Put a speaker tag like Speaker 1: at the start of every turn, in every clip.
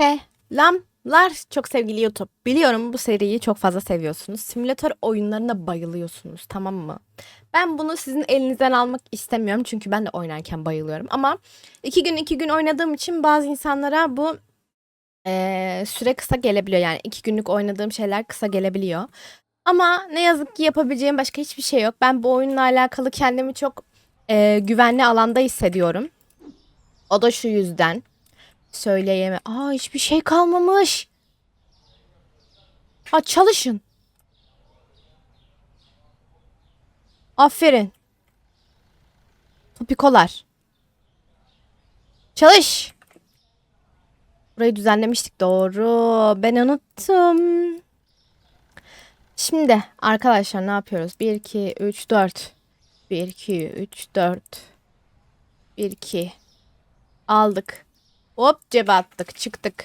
Speaker 1: Selamlar çok sevgili YouTube. Biliyorum bu seriyi çok fazla seviyorsunuz. Simülatör oyunlarına bayılıyorsunuz tamam mı? Ben bunu sizin elinizden almak istemiyorum çünkü ben de oynarken bayılıyorum. Ama iki gün iki gün oynadığım için bazı insanlara bu eee, süre kısa gelebiliyor. Yani iki günlük oynadığım şeyler kısa gelebiliyor. Ama ne yazık ki yapabileceğim başka hiçbir şey yok. Ben bu oyunla alakalı kendimi çok eee, güvenli alanda hissediyorum. O da şu yüzden. Söyleyeme. Aa hiçbir şey kalmamış. Aa çalışın. Aferin. Topikolar. Çalış. Burayı düzenlemiştik doğru. Ben unuttum. Şimdi arkadaşlar ne yapıyoruz? 1 2 3 4. 1 2 3 4. 1 2 aldık. Hop cebe attık çıktık.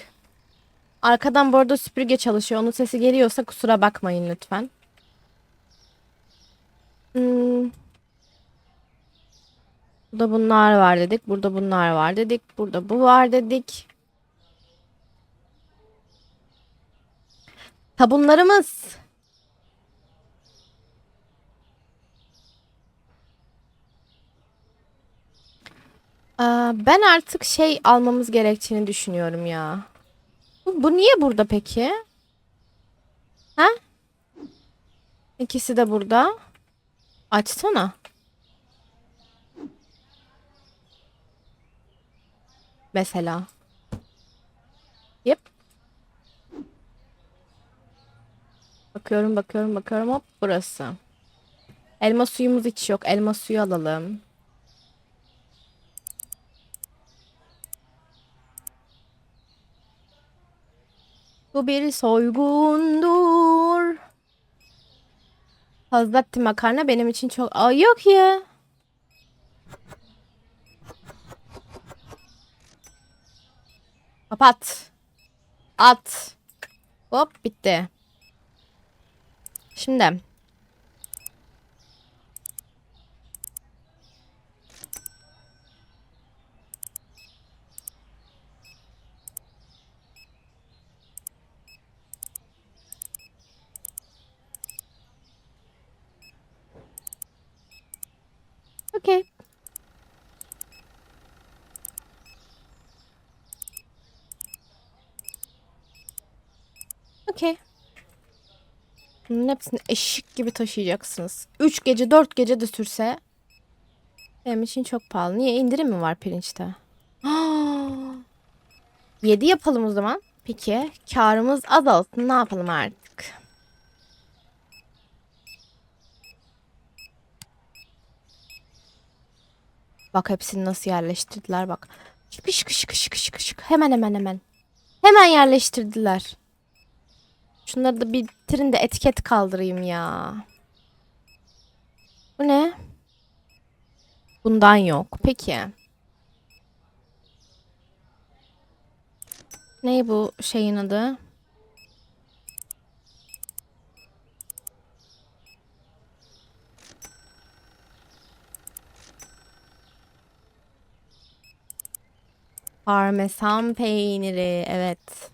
Speaker 1: Arkadan bu arada süpürge çalışıyor. Onun sesi geliyorsa kusura bakmayın lütfen. Hmm. Burada bunlar var dedik. Burada bunlar var dedik. Burada bu var dedik. Sabunlarımız. Aa, ben artık şey almamız gerektiğini düşünüyorum ya. Bu, bu niye burada peki? Ha? İkisi de burada. Açsana. Mesela. Yep. Bakıyorum, bakıyorum, bakıyorum. Hop burası. Elma suyumuz hiç yok. Elma suyu alalım. Bu bir soygundur. Hazreti makarna benim için çok... Aa, yok ya. Kapat. At. Hop bitti. Şimdi. Okey. Okey. Bunun hepsini eşik gibi taşıyacaksınız. 3 gece 4 gece de sürse benim için çok pahalı. Niye indirim mi var pirinçte? 7 yapalım o zaman. Peki karımız azalsın ne yapalım artık? Bak hepsini nasıl yerleştirdiler bak. Şık şık şık şık şık şık. Hemen hemen hemen. Hemen yerleştirdiler. Şunları da bitirin de etiket kaldırayım ya. Bu ne? Bundan yok. Peki. Ne bu şeyin adı? Parmesan peyniri. Evet.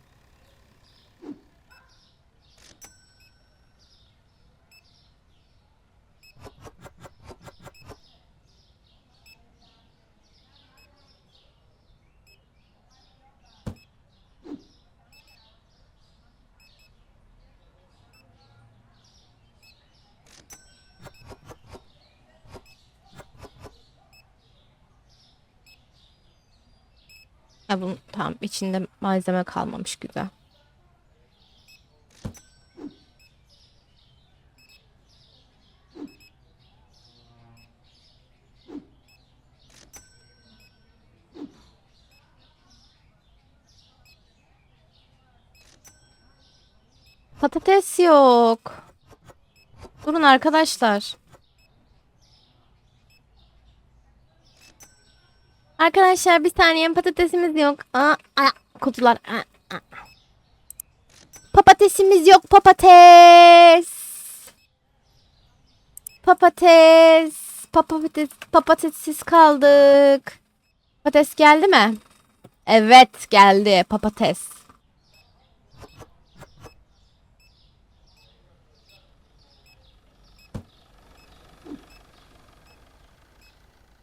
Speaker 1: Ha bunun tamam içinde malzeme kalmamış güzel. Patates yok. Durun arkadaşlar. Arkadaşlar bir saniye patatesimiz yok. Aa, aa, kutular. Aa, aa. Papatesimiz yok papates. Papates. Papates. Papatessiz kaldık. Papates geldi mi? Evet geldi papates.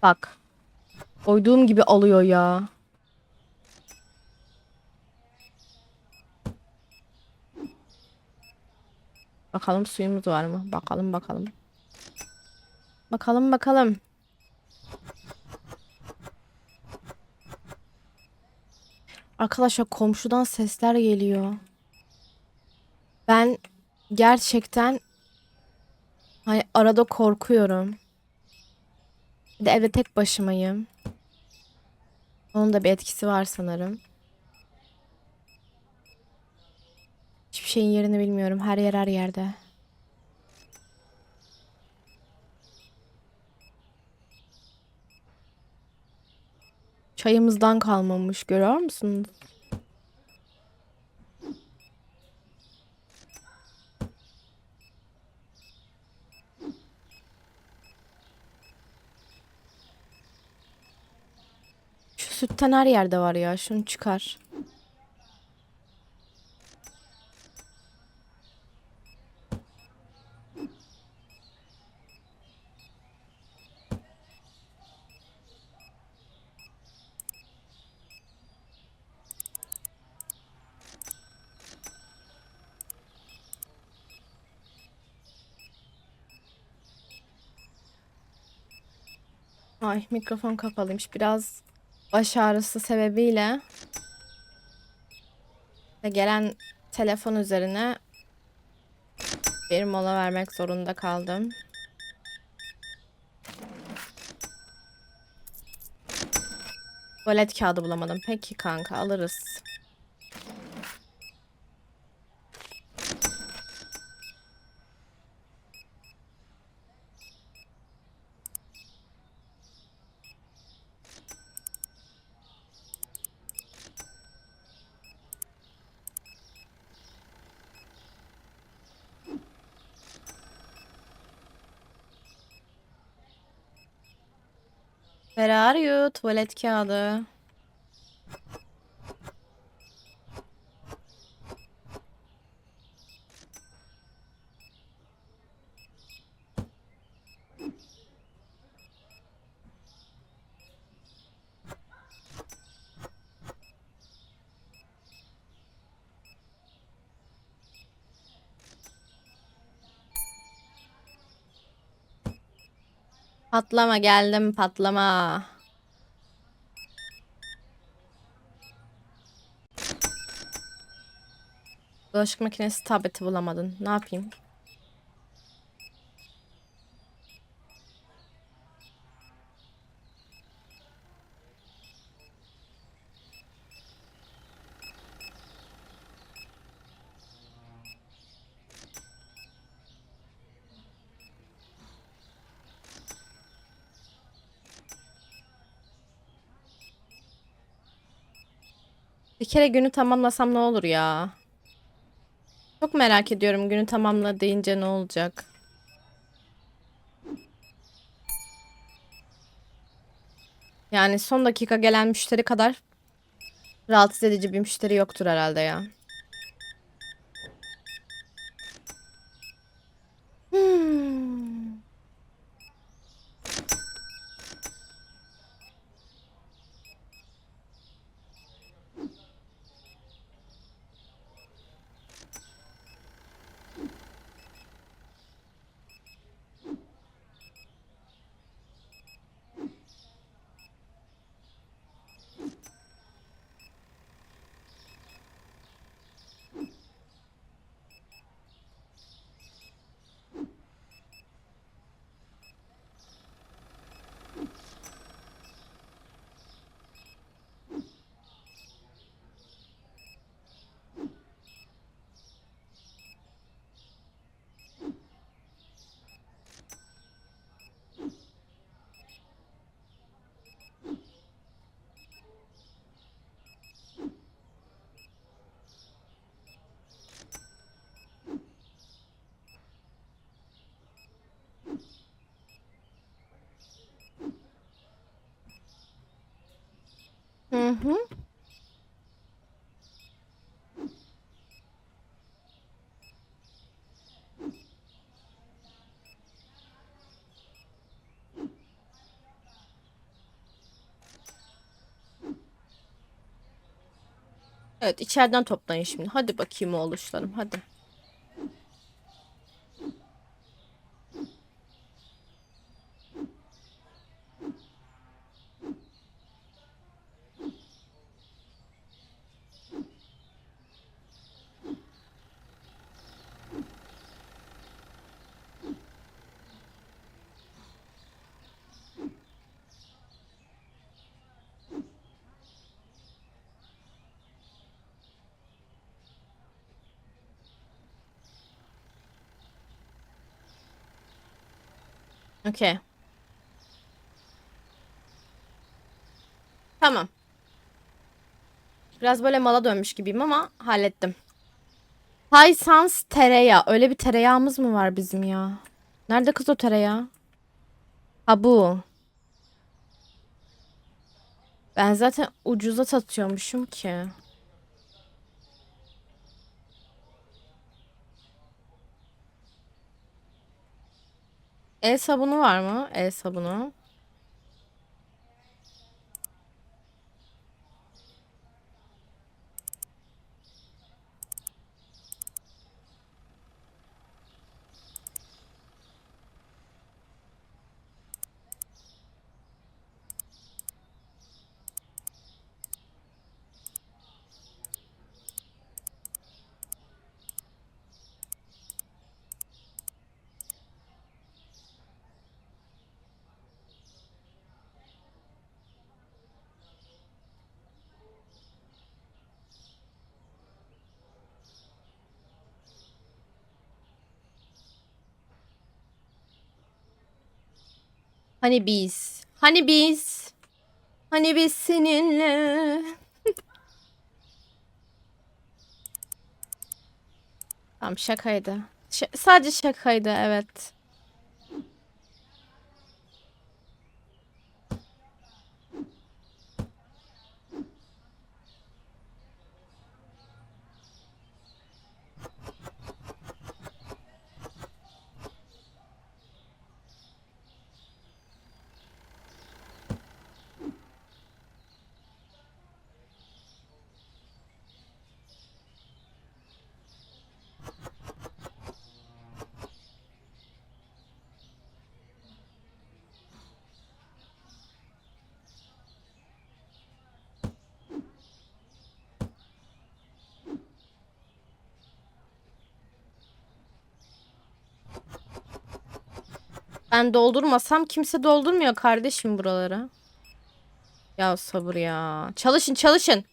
Speaker 1: Bak. Koyduğum gibi alıyor ya. Bakalım suyumuz var mı? Bakalım bakalım. Bakalım bakalım. Arkadaşlar komşudan sesler geliyor. Ben gerçekten hani arada korkuyorum. Bir de evde tek başımayım. Onun da bir etkisi var sanırım. Hiçbir şeyin yerini bilmiyorum. Her yer her yerde. Çayımızdan kalmamış görüyor musunuz? Sütten her yerde var ya. Şunu çıkar. Ay mikrofon kapalıymış. Biraz baş ağrısı sebebiyle gelen telefon üzerine bir mola vermek zorunda kaldım. Tuvalet kağıdı bulamadım. Peki kanka alırız. Where are? Tuvalet kağıdı. Patlama geldim patlama. Bulaşık makinesi tableti bulamadın. Ne yapayım? Bir kere günü tamamlasam ne olur ya? Çok merak ediyorum günü tamamla deyince ne olacak? Yani son dakika gelen müşteri kadar rahatsız edici bir müşteri yoktur herhalde ya. Hmm. Evet içeriden toplayın şimdi. Hadi bakayım oğluşlarım hadi. Okey. Tamam. Biraz böyle mala dönmüş gibiyim ama hallettim. Haysans tereyağı. Öyle bir tereyağımız mı var bizim ya? Nerede kız o tereyağı? Ha bu. Ben zaten ucuza satıyormuşum ki. El sabunu var mı? El sabunu. Hani biz? Hani biz? Hani biz seninle? Tamam şakaydı. Ş- sadece şakaydı evet. Ben doldurmasam kimse doldurmuyor kardeşim buraları. Ya sabır ya. Çalışın çalışın.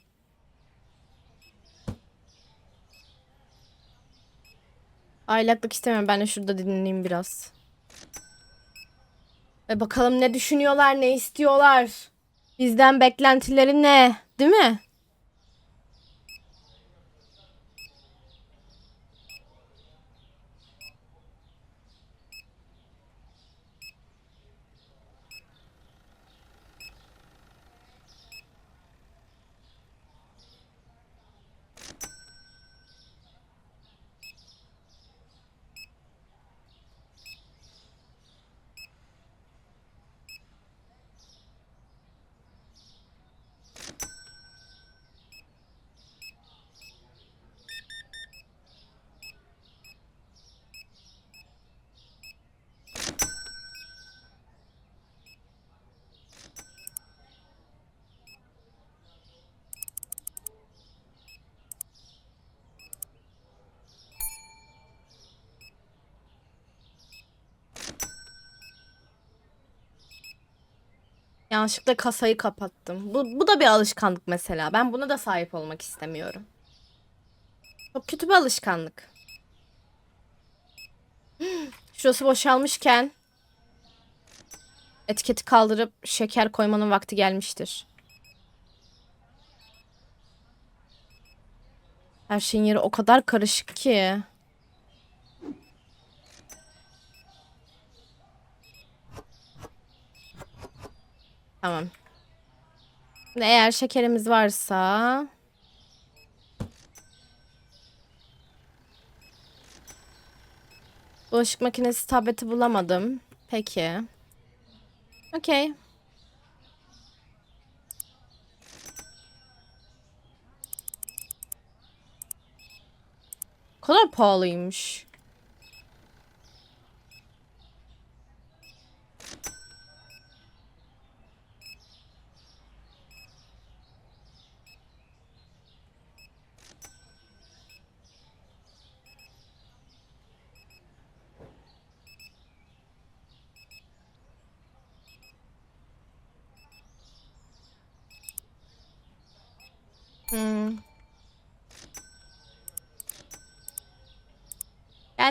Speaker 1: Aylaklık istemiyorum. Ben de şurada dinleneyim biraz. Ve bakalım ne düşünüyorlar, ne istiyorlar. Bizden beklentileri ne? Değil mi? Yanlışlıkla kasayı kapattım. Bu, bu da bir alışkanlık mesela. Ben buna da sahip olmak istemiyorum. Çok kötü bir alışkanlık. Şurası boşalmışken etiketi kaldırıp şeker koymanın vakti gelmiştir. Her şeyin yeri o kadar karışık ki. Tamam. Eğer şekerimiz varsa... Bulaşık makinesi tableti bulamadım. Peki. Okey. kadar pahalıymış.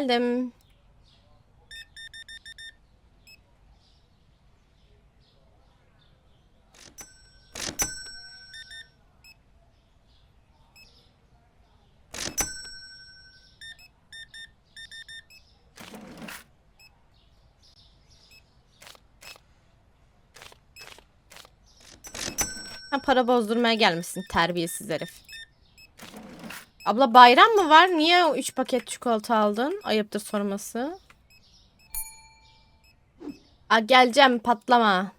Speaker 1: Geldim. Para bozdurmaya gelmişsin terbiyesiz herif. Abla bayram mı var? Niye o 3 paket çikolata aldın? Ayıptır sorması. Aa, geleceğim patlama.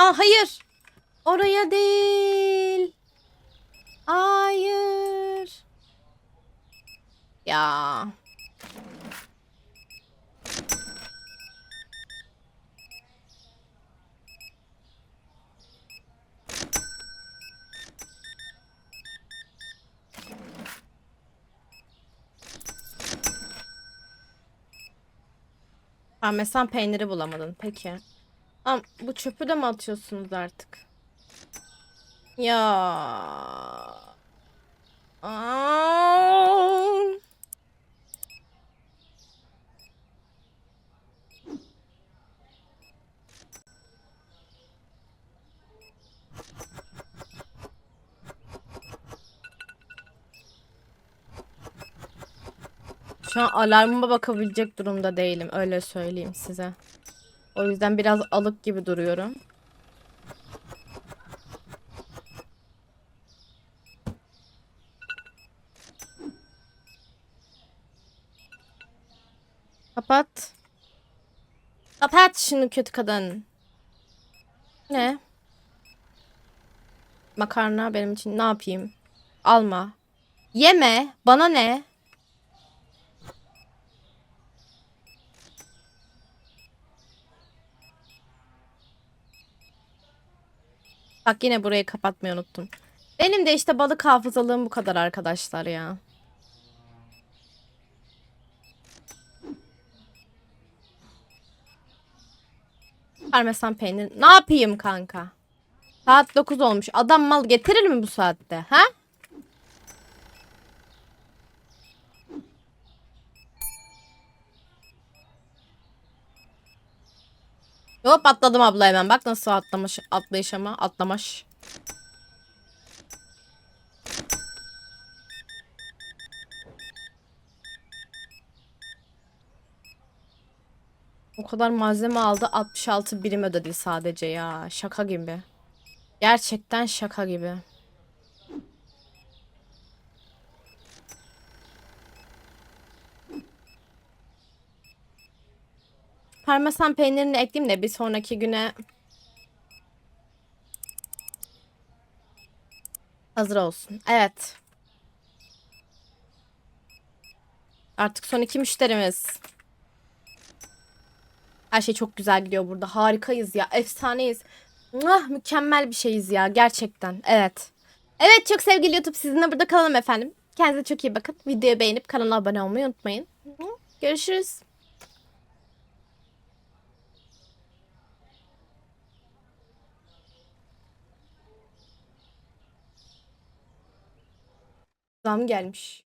Speaker 1: Aa, hayır. Oraya değil. Hayır. Ya. Parmesan peyniri bulamadın. Peki. Am bu çöpü de mi atıyorsunuz artık? Ya. Aa. Şu an alarmıma bakabilecek durumda değilim. Öyle söyleyeyim size. O yüzden biraz alık gibi duruyorum. Kapat. Kapat şunu kötü kadın. Ne? Makarna benim için ne yapayım? Alma. Yeme. Bana ne? Bak yine burayı kapatmayı unuttum. Benim de işte balık hafızalığım bu kadar arkadaşlar ya. Parmesan peynir. Ne yapayım kanka? Saat 9 olmuş. Adam mal getirir mi bu saatte? Ha? Hop atladım abla hemen. Bak nasıl atlamış. Atlayış ama. Atlamış. O kadar malzeme aldı. 66 birim ödedi sadece ya. Şaka gibi. Gerçekten şaka gibi. Parmesan peynirini ekleyeyim de bir sonraki güne hazır olsun. Evet. Artık son iki müşterimiz. Her şey çok güzel gidiyor burada. Harikayız ya. Efsaneyiz. Muah, mükemmel bir şeyiz ya. Gerçekten. Evet. Evet çok sevgili YouTube sizinle burada kalalım efendim. Kendinize çok iyi bakın. Videoyu beğenip kanala abone olmayı unutmayın. Görüşürüz. Zam gelmiş.